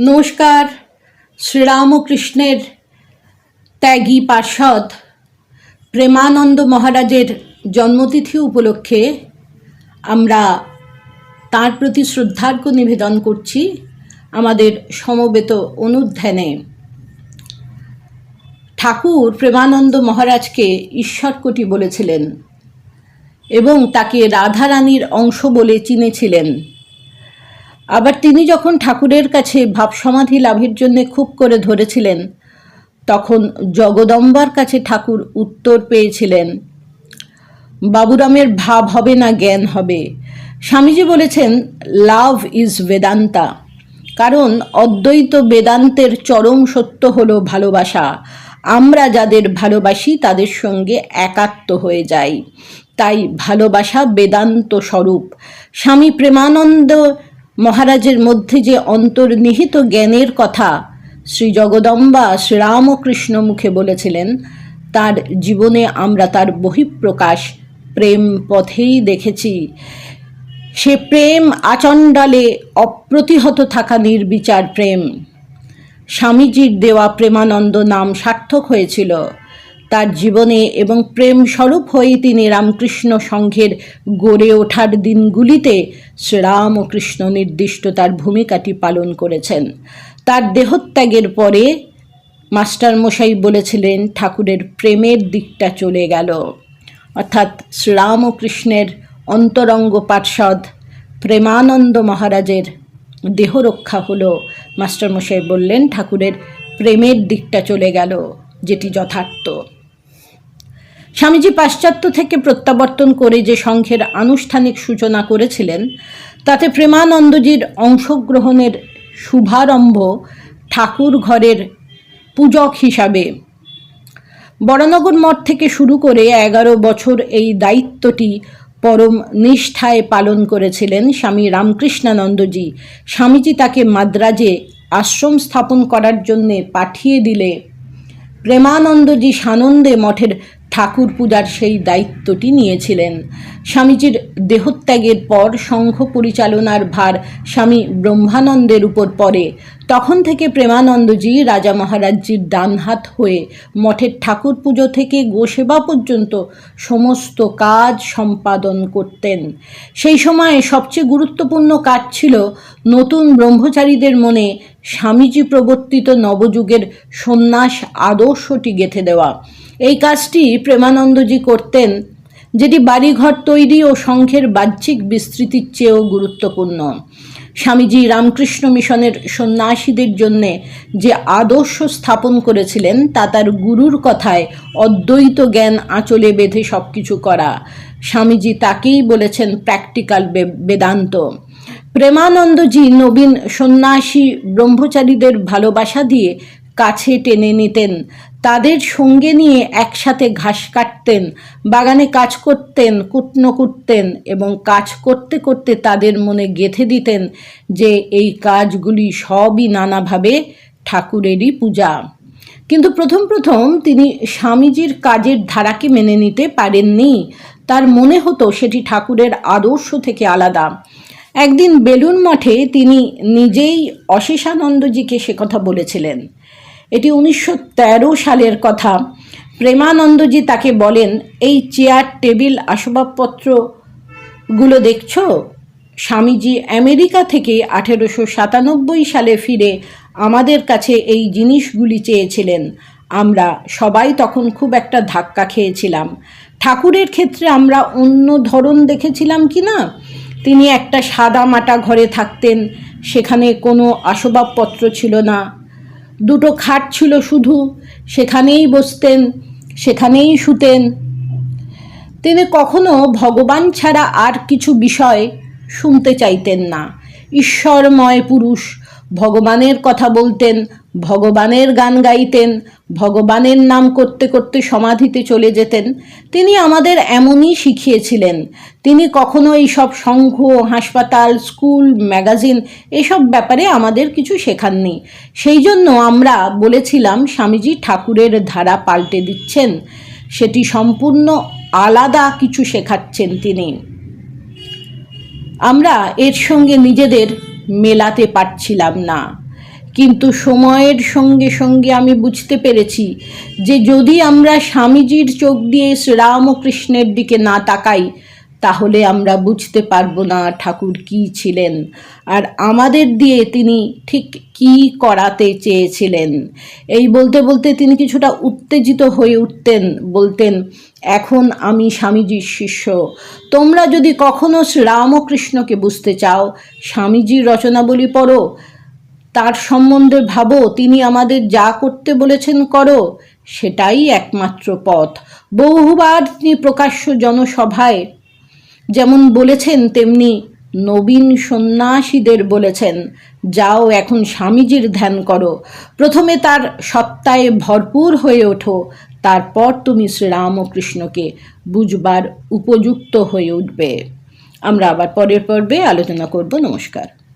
নমস্কার, শ্রীরামকৃষ্ণের ত্যাগী পার্ষদ প্রেমানন্দ মহারাজের জন্মতিথি উপলক্ষে আমরা তার প্রতি শ্রদ্ধার্ঘ নিবেদন করছি আমাদের সমবেত অনুধ্যানে। ঠাকুর প্রেমানন্দ মহারাজকে ঈশ্বরকোটি বলেছিলেন এবং তাকে রাধারানীর অংশ বলে চিনেছিলেন। আবার তিনি যখন ঠাকুরের কাছে ভাব সমাধি লাভের জন্য খুব করে ধরেছিলেন, তখন জগদম্বার কাছে ঠাকুর উত্তর পেয়েছিলেন, বাবুরামের ভাব হবে না জ্ঞান হবে। স্বামীজি বলেছেন, লাভ ইজ বেদান্তা, কারণ অদ্বৈত বেদান্তের চরম সত্য হলো ভালোবাসা। আমরা যাদের ভালোবাসি, তাদের সঙ্গে একাত্ম হয়ে যাই। তাই ভালোবাসা বেদান্ত স্বরূপ। স্বামী প্রেমানন্দ মহারাজের মধ্যে যে অন্তর্নিহিত জ্ঞানের কথা শ্রী জগদম্বা শ্রীরামকৃষ্ণ মুখে বলেছিলেন, তার জীবনে আমরা তার বহিঃপ্রকাশ প্রেম পথেই দেখেছি। সে প্রেম আচণ্ডালে অপ্রতিহত থাকা নির্বিচার প্রেম। স্বামীজির দেওয়া প্রেমানন্দ নাম সার্থক হয়েছিল। তার জীবনে এবং প্রেম স্বরূপ হয়ে তিনি রামকৃষ্ণ সংঘের গড়ে ওঠার দিনগুলিতে শ্রীরামকৃষ্ণ নির্দিষ্ট তার ভূমিকাটি পালন করেছেন। তার দেহত্যাগের পরে মাস্টার মশাই বলেছিলেন, ঠাকুরের প্রেমের দিকটা চলে গেল। অর্থাৎ শ্রীরাম ও কৃষ্ণের অন্তরঙ্গ পার্ষদ প্রেমানন্দ মহারাজের দেহ রক্ষা হলো। মাস্টারমশাই বললেন, ঠাকুরের প্রেমের দিকটা চলে গেল, যেটি যথার্থ। স্বামীজি পাশ্চাত্য থেকে প্রত্যাবর্তন করে যে সংঘের আনুষ্ঠানিক সূচনা করেছিলেন, তাতে প্রেমানন্দজির অংশগ্রহণের শুভারম্ভ ঠাকুর ঘরের পূজক হিসাবে। বরানগর মঠ থেকে শুরু করে এগারো বছর এই দায়িত্বটি পরম নিষ্ঠায় পালন করেছিলেন স্বামী রামকৃষ্ণানন্দজি। স্বামীজি তাকে মাদ্রাজে আশ্রম স্থাপন করার জন্যে পাঠিয়ে দিলে প্রেমানন্দজি সানন্দে মঠের ঠাকুর পূজার সেই দায়িত্বটি নিয়েছিলেন। স্বামীজির দেহত্যাগের পর সংঘ পরিচালনার ভার স্বামী ব্রহ্মানন্দের উপর পড়ে। তখন থেকে প্রেমানন্দজি রাজা মহারাজজির ডানহাত হয়ে মঠের ঠাকুর পুজো থেকে গোসেবা পর্যন্ত সমস্ত কাজ সম্পাদন করতেন। সেই সময়ে সবচেয়ে গুরুত্বপূর্ণ কাজ ছিল নতুন ব্রহ্মচারীদের মনে স্বামীজি প্রবর্তিত নবযুগের সন্ন্যাস আদর্শটি গেঁথে দেওয়া। এই কাজটি প্রেমানন্দজি করতেন, যেটি বাড়িঘর তৈরি ও সংঘের বাহ্যিক বিস্তৃতির চেয়েও গুরুত্বপূর্ণ। স্বামীজি রামকৃষ্ণ মিশনের সন্ন্যাসীদের জন্যে যে আদর্শ স্থাপন করেছিলেন, তা তার গুরুর কথায় অদ্বৈত জ্ঞান আঁচলে বেঁধে সব কিছু করা। স্বামীজি তাকেই বলেছেন প্র্যাকটিক্যাল বেদান্ত। প্রেমানন্দজি নবীন সন্ন্যাসী ব্রহ্মচারীদের ভালোবাসা দিয়ে কাছে টেনে নিতেন। তাদের সঙ্গে নিয়ে একসাথে ঘাস কাটতেন, বাগানে কাজ করতেন, কুটনো কুটতেন এবং কাজ করতে করতে তাদের মনে গেঁথে দিতেন যে এই কাজগুলি সবই নানাভাবে ঠাকুরেরই পূজা। কিন্তু প্রথম প্রথম তিনি স্বামীজির কাজের ধারাকে মেনে নিতে পারেননি। তার মনে হতো সেটি ঠাকুরের আদর্শ থেকে আলাদা। একদিন বেলুন মঠে তিনি নিজেই অশেষানন্দজিকে সে কথা বলেছিলেন। এটি উনিশশো তেরো সালের কথা। প্রেমানন্দজি তাকে বলেন, এই চেয়ার, টেবিল, আসবাবপত্রগুলো দেখছ? স্বামীজি, আমেরিকা থেকে আঠেরোশো সাতানব্বই সালে ফিরে আমাদের কাছে এই জিনিসগুলি চেয়েছিলেন। আমরা সবাই তখন খুব একটা ধাক্কা খেয়েছিলাম। ঠাকুরের ক্ষেত্রে আমরা অন্য ধরন দেখেছিলাম কি না? তিনি একটা সাদা মাটা ঘরে থাকতেন, সেখানে কোনো আসবাবপত্র ছিল না। দুটো খাট ছিল শুধু, সেখানেই বসতেন, সেখানেই শুতেন। তিনি কখনো ভগবান ছাড়া আর কিছু বিষয় শুনতে চাইতেন না। ঈশ্বরময় পুরুষ ভগবানের কথা বলতেন, ভগবানের গান গাইতেন, ভগবানের নাম করতে করতে সমাধিতে চলে যেতেন। তিনি আমাদের এমনই শিখিয়েছিলেন। তিনি কখনো এইসব সংঘ, হাসপাতাল, স্কুল, ম্যাগাজিন এসব ব্যাপারে আমাদের কিছু শেখাননি। সেই জন্য আমরা বলেছিলাম, স্বামীজি ঠাকুরের ধারা পাল্টে দিচ্ছেন। সেটি সম্পূর্ণ আলাদা কিছু শেখাচ্ছেন তিনি। আমরা এর সঙ্গে নিজেদের মেলাতে পারছিলাম না। কিন্তু সময়ের সঙ্গে সঙ্গে আমি বুঝতে পেরেছি যে যদি আমরা স্বামীজির চোখ দিয়ে শ্রীরামকৃষ্ণের দিকে না তাকাই তাহলে আমরা বুঝতে পারব না ঠাকুর কি ছিলেন। আর আমাদের দিয়ে তিনি ঠিক কি করাতে চেয়েছিলেন। এই বলতে বলতে তিনি কিছুটা উত্তেজিত হয়ে উঠতেন, বলতেন, এখন আমি স্বামীজির শিষ্য। তোমরা যদি কখনো শ্রীরামকৃষ্ণকে বুঝতে চাও, স্বামীজির রচনাবলী পড়ো। তার সম্বন্ধে ভাবো, তিনি আমাদের যা করতে বলেছেন করো। সেটাই একমাত্র পথ। বহুবার তিনি প্রকাশ্য জনসভায় যেমন বলেছেন তেমনি নবীন সন্ন্যাসীদের বলেছেন, যাও এখন স্বামীজির ধ্যান করো। প্রথমে তার সত্তায় ভরপুর হয়ে ওঠো, তারপর তুমি শ্রীরামকৃষ্ণকে বুঝবার উপযুক্ত হয়ে উঠবে। আমরা আবার পরের পর্বে আলোচনা করব। নমস্কার।